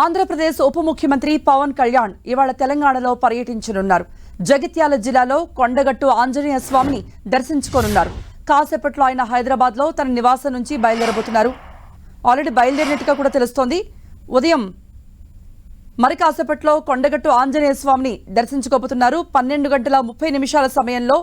ఆంధ్రప్రదేశ్ ఉప ముఖ్యమంత్రి పవన్ కళ్యాణ్ ఇవాళ తెలంగాణలో పర్యటించనున్నారు. జగిత్యాల జిల్లాలో కొండగట్టు ఆంజనేయ స్వామిని దర్శించుకోనున్నారు. కాసేపట్లో ఆయన హైదరాబాద్లో తన నివాసం నుంచి బయలుదేరబోతున్నారు. ఆల్రెడీ బయలుదేరినట్టుగా కూడా తెలుస్తోంది. ఉదయం మరి కాసేపట్లో కొండగట్టు ఆంజనేయ స్వామిని దర్శించుకోబోతున్నారు. పన్నెండు గంటల ముప్పై నిమిషాల సమయంలో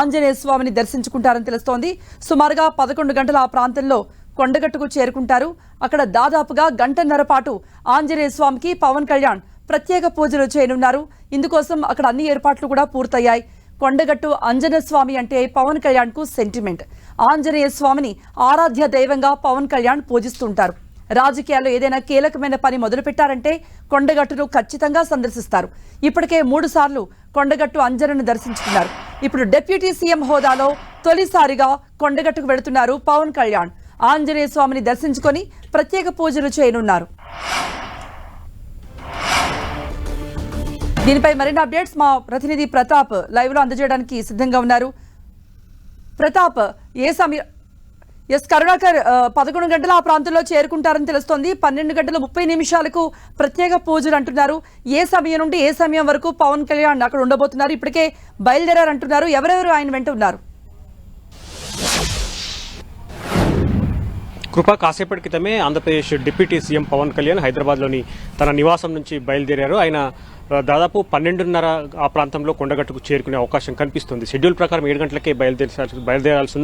ఆంజనేయ స్వామిని దర్శించుకుంటారని తెలుస్తోంది. సుమారుగా పదకొండు గంటల ఆ ప్రాంతంలో కొండగట్టుకు చేరుకుంటారు. అక్కడ దాదాపుగా గంటన్నర పాటు ఆంజనేయ స్వామికి పవన్ కళ్యాణ్ ప్రత్యేక పూజలు చేయనున్నారు. ఇందుకోసం అక్కడ అన్ని ఏర్పాట్లు కూడా పూర్తయ్యాయి. కొండగట్టు ఆంజనేయ స్వామి అంటే పవన్ కళ్యాణ్కు సెంటిమెంట్ ఆంజనేయ స్వామిని ఆరాధ్య దైవంగా పవన్ కళ్యాణ్ పూజిస్తుంటారు. రాజకీయాల్లో ఏదైనా కీలకమైన పని మొదలుపెట్టారంటే కొండగట్టును ఖచ్చితంగా సందర్శిస్తారు. ఇప్పటికే మూడు సార్లు కొండగట్టు అంజనను దర్శించుకున్నారు. ఇప్పుడు డిప్యూటీ సీఎం హోదాలో తొలిసారిగా కొండగట్టుకు వెళుతున్నారు పవన్ కళ్యాణ్. ఆంజనేయ స్వామిని దర్శించుకొని ప్రత్యేక పూజలు చేయనున్నారు. దీనిపై మరిన్ని అప్డేట్స్ మా ప్రతినిధి ప్రతాప్ లైవ్లో అందజేయడానికి సిద్ధంగా ఉన్నారు. ప్రతాప్ ఏ సమయం ఎస్ కరుణాకర్ పదకొండు గంటల ఆ ప్రాంతంలో చేరుకుంటారని తెలుస్తోంది. పన్నెండు గంటల ముప్పై నిమిషాలకు ప్రత్యేక పూజలు అంటున్నారు. ఏ సమయం నుండి ఏ సమయం వరకు పవన్ కళ్యాణ్ అక్కడ ఉండబోతున్నారు? ఇప్పటికే బయలుదేరారంటున్నారు. ఎవరెవరు ఆయన వెంట ఉన్నారు? కృప కాసేపటి క్రితమే ఆంధ్రప్రదేశ్ డిప్యూటీ సీఎం పవన్ కళ్యాణ్ హైదరాబాద్లోని తన నివాసం నుంచి బయలుదేరారు. ఆయన దాదాపు పన్నెండున్నర ఆ ప్రాంతంలో కొండగట్టుకు చేరుకునే అవకాశం కనిపిస్తుంది. షెడ్యూల్ ప్రకారం ఏడు గంటలకే బయలుదేరాల్సి బయలుదేరాల్సి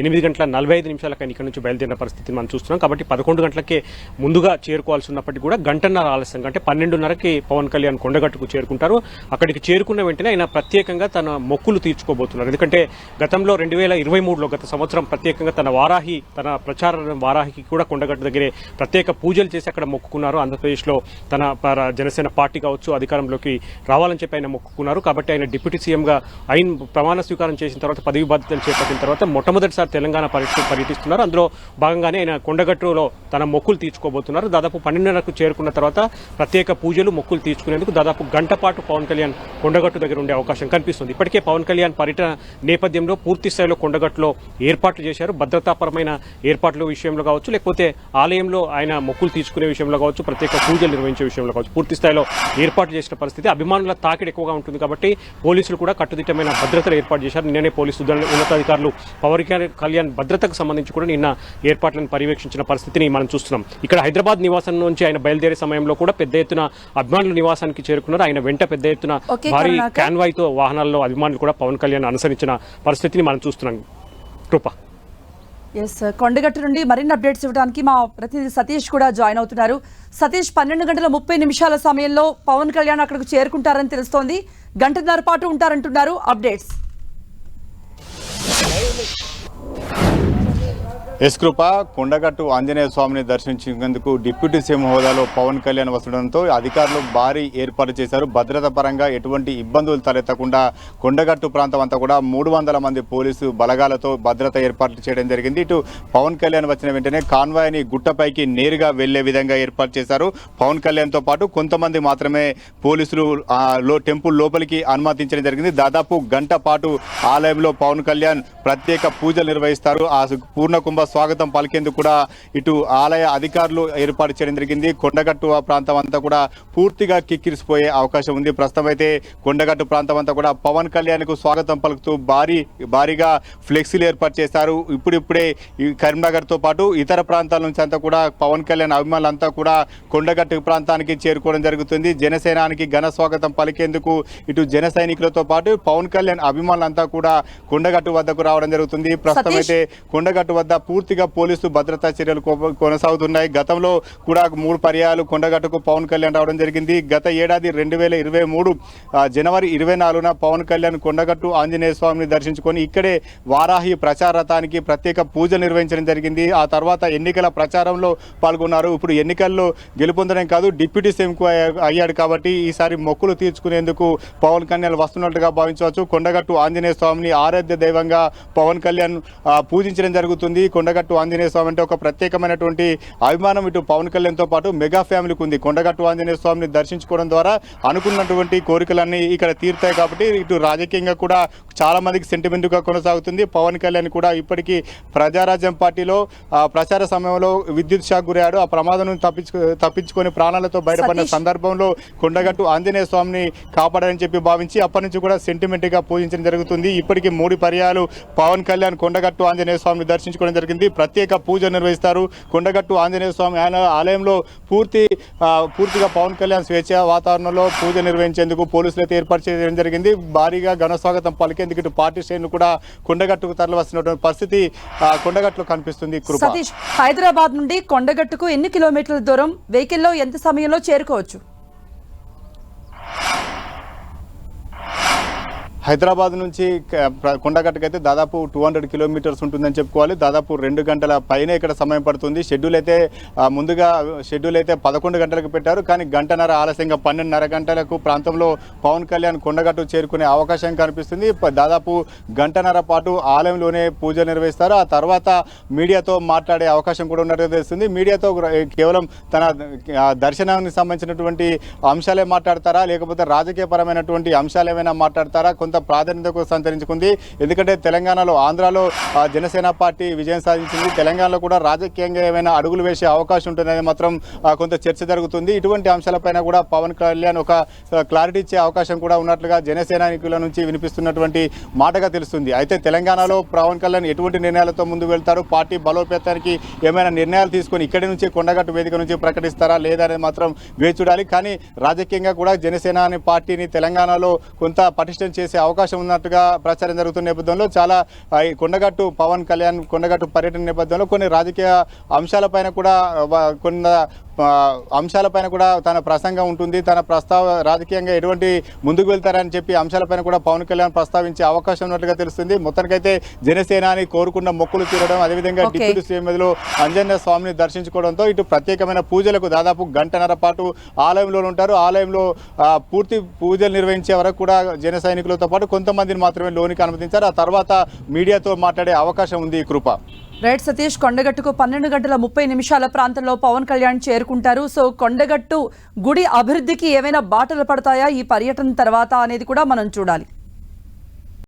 ఎనిమిది గంటల నలభై ఐదు నిమిషాలకు ఇక్కడ నుంచి బయలుదేరిన పరిస్థితిని మనం చూస్తున్నాం. కాబట్టి పదకొండు గంటలకే ముందుగా చేరుకోవాల్సి ఉన్నప్పటికీ కూడా గంటన్నర ఆలస్యం. అంటే పన్నెండున్నరకి పవన్ కళ్యాణ్ కొండగట్టుకు చేరుకుంటారు. అక్కడికి చేరుకున్న వెంటనే ఆయన ప్రత్యేకంగా తన మొక్కులు తీర్చుకోబోతున్నారు. ఎందుకంటే గతంలో రెండు వేల ఇరవై మూడులో గత సంవత్సరం ప్రత్యేకంగా తన వారాహి తన ప్రచార వారాహికి కూడా కొండగట్టు దగ్గరే ప్రత్యేక పూజలు చేసి అక్కడ మొక్కుకున్నారు. ఆంధ్రప్రదేశ్లో తన జనసేన పార్టీ కావచ్చు అధికారం అధికారంలోకి రావాలని చెప్పి ఆయన మొక్కుకున్నారు. కాబట్టి ఆయన డిప్యూటీ సీఎంగా ఆయన ప్రమాణ స్వీకారం చేసిన తర్వాత పదవి బాధ్యతలు చేపట్టిన తర్వాత మొట్టమొదటిసారి తెలంగాణ పర్యటి పర్యటిస్తున్నారు. అందులో భాగంగానే ఆయన కొండగట్టులో తన మొక్కులు తీర్చుకోబోతున్నారు. దాదాపు పన్నెండున్నరకు చేరుకున్న తర్వాత ప్రత్యేక పూజలు మొక్కులు తీర్చుకునేందుకు దాదాపు గంట పాటు పవన్ కళ్యాణ్ కొండగట్టు దగ్గర ఉండే అవకాశం కనిపిస్తుంది. ఇప్పటికే పవన్ కళ్యాణ్ పర్యటన నేపథ్యంలో పూర్తి స్థాయిలో కొండగట్టులో ఏర్పాట్లు చేశారు. భద్రతాపరమైన ఏర్పాట్ల విషయంలో కావచ్చు లేకపోతే ఆలయంలో ఆయన మొక్కులు తీసుకునే విషయంలో కావచ్చు ప్రత్యేక పూజలు నిర్వహించే విషయంలో కావచ్చు పూర్తి స్థాయిలో ఏర్పాటు చేసిన పరిస్థితి. అభిమానుల తాకిడి ఎక్కువగా ఉంటుంది కాబట్టి పోలీసులు కూడా కట్టుదిట్టమైన భద్రతలు ఏర్పాటు చేశారు. నిన్ననే పోలీసు ఉన్నతాధికారులు పవన్ కళ్యాణ్ భద్రతకు సంబంధించి కూడా నిన్న ఏర్పాట్లను పర్యవేక్షించిన పరిస్థితిని మనం చూస్తున్నాం. ఇక్కడ హైదరాబాద్ నివాసం నుంచి ఆయన బయలుదేరే సమయంలో కూడా పెద్ద ఎత్తున అభిమానుల నివాసానికి చేరుకున్నారు. ఆయన వెంట పెద్ద ఎత్తున భారీ కరుణాకర్. కాన్వాయ్తో వాహనాల్లో అభిమానులు కూడా పవన్ కళ్యాణ్ అనుసరించిన పరిస్థితిని మనం చూస్తున్నాం. కృప. ఎస్ కొండగట్టు నుండి మరిన్ని అప్డేట్స్ ఇవ్వడానికి మా ప్రతినిధి సతీష్ కూడా జాయిన్ అవుతున్నారు. సతీష్ పన్నెండు గంటల ముప్పై నిమిషాల సమయంలో పవన్ కళ్యాణ్ అక్కడికి చేరుకుంటారని తెలుస్తోంది. గంటన్నర పాటు ఉంటారంటున్నారు అప్డేట్స్. ఎస్కృప కొండగట్టు ఆంజనేయ స్వామిని దర్శించేందుకు డిప్యూటీ సీఎం హోదాలో పవన్ కళ్యాణ్ వస్తుండడంతో అధికారులు భారీ ఏర్పాటు చేశారు. భద్రత పరంగా ఎటువంటి ఇబ్బందులు తలెత్తకుండా కొండగట్టు ప్రాంతం అంతా కూడా మూడు వందల మంది పోలీసు బలగాలతో భద్రత ఏర్పాట్లు చేయడం జరిగింది. ఇటు పవన్ కళ్యాణ్ వచ్చిన వెంటనే కాన్వాయ్ని గుట్టపైకి నేరుగా వెళ్ళే విధంగా ఏర్పాటు చేశారు. పవన్ కళ్యాణ్తో పాటు కొంతమంది మాత్రమే పోలీసులు లో టెంపుల్ లోపలికి అనుమతించడం జరిగింది. దాదాపు గంట పాటు ఆలయంలో పవన్ కళ్యాణ్ ప్రత్యేక పూజలు నిర్వహిస్తారు. ఆ పూర్ణ కుంభ స్వాగతం పలికేందుకు కూడా ఇటు ఆలయ అధికారులు ఏర్పాటు చేయడం జరిగింది. కొండగట్టు ప్రాంతం అంతా కూడా పూర్తిగా కిక్కిరిసిపోయే అవకాశం ఉంది. ప్రస్తుతం అయితే కొండగట్టు ప్రాంతం అంతా కూడా పవన్ కళ్యాణ్కు స్వాగతం పలుకుతూ భారీ భారీగా ఫ్లెక్సీలు ఏర్పాటు చేశారు. ఇప్పుడిప్పుడే ఈ కరీంనగర్తో పాటు ఇతర ప్రాంతాల నుంచి అంతా కూడా పవన్ కళ్యాణ్ అభిమానులంతా కూడా కొండగట్టు ప్రాంతానికి చేరుకోవడం జరుగుతుంది. జనసేనానికి ఘన స్వాగతం పలికేందుకు ఇటు జన సైనికులతో పాటు పవన్ కళ్యాణ్ అభిమానులంతా కూడా కొండగట్టు వద్దకు రావడం జరుగుతుంది. ప్రస్తుతం. అయితే కొండగట్టు వద్ద పూర్తిగా పోలీసు భద్రతా చర్యలు కొనసాగుతున్నాయి. గతంలో కూడా మూడు పర్యాలు కొండగట్టుకు పవన్ కళ్యాణ్ రావడం జరిగింది. గత ఏడాది రెండు వేల ఇరవై మూడు జనవరి ఇరవై నాలుగున పవన్ కళ్యాణ్ కొండగట్టు ఆంజనేయ స్వామిని దర్శించుకొని ఇక్కడే వారాహి ప్రచారథానికి ప్రత్యేక పూజ నిర్వహించడం జరిగింది. ఆ తర్వాత ఎన్నికల ప్రచారంలో పాల్గొన్నారు. ఇప్పుడు ఎన్నికల్లో గెలుపొందడం కాదు డిప్యూటీ సీఎంకు అయ్యాడు కాబట్టి ఈసారి మొక్కులు తీర్చుకునేందుకు పవన్ కళ్యాణ్ వస్తున్నట్టుగా భావించవచ్చు. కొండగట్టు ఆంజనేయ స్వామిని ఆరాధ్య దైవంగా పవన్ కళ్యాణ్ పూజించడం జరుగుతుంది. కొండ కొండగట్టు ఆంజనేయ స్వామి అంటే ఒక ప్రత్యేకమైనటువంటి అభిమానం ఇటు పవన్ కళ్యాణ్తో పాటు మెగా ఫ్యామిలీకి ఉంది. కొండగట్టు ఆంజనేయ స్వామిని దర్శించుకోవడం ద్వారా అనుకున్నటువంటి కోరికలన్నీ ఇక్కడ తీరుతాయి కాబట్టి ఇటు రాజకీయంగా కూడా చాలా మందికి సెంటిమెంట్గా కొనసాగుతుంది. పవన్ కళ్యాణ్ కూడా ఇప్పటికీ ప్రజారాజ్యం పార్టీలో ప్రచార సమయంలో విద్యుత్ షాక్ గురయ్యాడు. ఆ ప్రమాదం నుంచి తప్పించు తప్పించుకొని ప్రాణాలతో బయటపడిన. సందర్భంలో కొండగట్టు ఆంజనేయ స్వామిని కాపాడని చెప్పి భావించి అప్పటి నుంచి కూడా సెంటిమెంట్గా పూజించడం జరుగుతుంది. ఇప్పటికీ మూడు పర్యాలు పవన్ కళ్యాణ్ కొండగట్టు ఆంజనేయ స్వామిని దర్శించుకోవడం జరిగింది. ప్రత్యేక పూజ నిర్వహిస్తారు. కొండగట్టు ఆంజనేయ స్వామి ఆయన ఆలయంలో పూర్తి పూర్తిగా పవన్ కళ్యాణ్ స్వేచ్ఛ వాతావరణంలో పూజ నిర్వహించేందుకు పోలీసులు అయితే ఏర్పాటు చేయడం జరిగింది. భారీగా ఘన స్వాగతం ఎందుకంటే ఇటు పార్టీ శ్రేణులు కూడా కొండగట్టుకు తరలివస్తున్నటువంటి పరిస్థితి కొండగట్టులో కనిపిస్తుంది సతీష్ హైదరాబాద్ నుండి కొండగట్టుకు ఎన్ని కిలోమీటర్ల దూరం? వెహికల్లో ఎంత సమయంలో చేరుకోవచ్చు? హైదరాబాద్ నుంచి క- కొండగట్టుకైతే దాదాపు టూ హండ్రెడ్ కిలోమీటర్స్ ఉంటుందని చెప్పుకోవాలి. దాదాపు రెండు గంటల పైన ఇక్కడ సమయం పడుతుంది. షెడ్యూల్ అయితే ముందుగా షెడ్యూల్ అయితే పదకొండు గంటలకు పెట్టారు. కానీ గంటన్నర ఆలస్యంగా పన్నెండున్నర గంటలకు ప్రాంతంలో పవన్ కళ్యాణ్ కొండగట్టు చేరుకునే అవకాశం కనిపిస్తుంది. దాదాపు గంటన్నర పాటు ఆలయంలోనే పూజ నిర్వహిస్తారు. ఆ తర్వాత మీడియాతో మాట్లాడే అవకాశం కూడా ఉన్నట్టుగా తెలుస్తుంది. మీడియాతో కేవలం తన దర్శనానికి సంబంధించినటువంటి అంశాలే మాట్లాడతారా? లేకపోతే రాజకీయపరమైనటువంటి అంశాలు ఏమైనా మాట్లాడతారా? కొంత ప్రాధాన్యతకు సంతరించుకుంది ఎందుకంటే తెలంగాణలో ఆంధ్రాలో జనసేన పార్టీ విజయం సాధించింది. తెలంగాణలో కూడా రాజకీయంగా ఏమైనా అడుగులు వేసే అవకాశం ఉంటుందనేది మాత్రం కొంత చర్చ జరుగుతుంది. ఇటువంటి అంశాలపైన కూడా పవన్ కళ్యాణ్ ఒక క్లారిటీ ఇచ్చే అవకాశం కూడా ఉన్నట్లుగా జనసేనానికుల నుంచి వినిపిస్తున్నటువంటి మాటగా తెలుస్తుంది. అయితే తెలంగాణలో పవన్ కళ్యాణ్ ఎటువంటి నిర్ణయాలతో ముందు వెళ్తారు? పార్టీ బలోపేతానికి ఏమైనా నిర్ణయాలు తీసుకొని ఇక్కడి నుంచి కొండగట్టు వేదిక నుంచి ప్రకటిస్తారా లేదా అనేది మాత్రం వేచి చూడాలి. కానీ రాజకీయంగా కూడా జనసేన అనే పార్టీని తెలంగాణలో కొంత పటిష్టం చేసే అవకాశం ఉన్నట్టుగా ప్రచారం జరుగుతున్న నేపథ్యంలో చాలా కొండగట్టు పవన్ కళ్యాణ్ కొండగట్టు పర్యటన నేపథ్యంలో కొన్ని రాజకీయ అంశాలపైన కూడా కొన్ని అంశాలపైన కూడా తన ప్రసంగం ఉంటుంది. తన ప్రస్తావ రాజకీయంగా ఎటువంటి ముందుకు వెళ్తారని చెప్పి అంశాలపైన కూడా పవన్ కళ్యాణ్ ప్రస్తావించే అవకాశం ఉన్నట్టుగా తెలుస్తుంది. మొత్తానికైతే జనసేనాని కోరుకున్న మొక్కులు తీరడం అదేవిధంగా. డిప్యూటీ సీఎంలో అంజన్య స్వామిని దర్శించుకోవడంతో ఇటు ప్రత్యేకమైన పూజలకు దాదాపు గంటన్నర పాటు ఆలయంలో ఉంటారు. ఆలయంలో పూర్తి పూజలు నిర్వహించే వరకు కూడా జన సైనికులతో పాటు కొంతమందిని మాత్రమే లోనికి అనుమతించారు. ఆ తర్వాత మీడియాతో మాట్లాడే అవకాశం ఉంది ఈ కృప. రైట్ సతీష్ కొండగట్టుకు పన్నెండు గంటల ముప్పై నిమిషాల ప్రాంతంలో పవన్ కళ్యాణ్ చేరుకుంటారు. సో కొండగట్టు గుడి అభివృద్ధికి ఏమైనా బాటలు పడతాయా? ఈ పర్యటన తర్వాత అనేది కూడా మనం చూడాలి.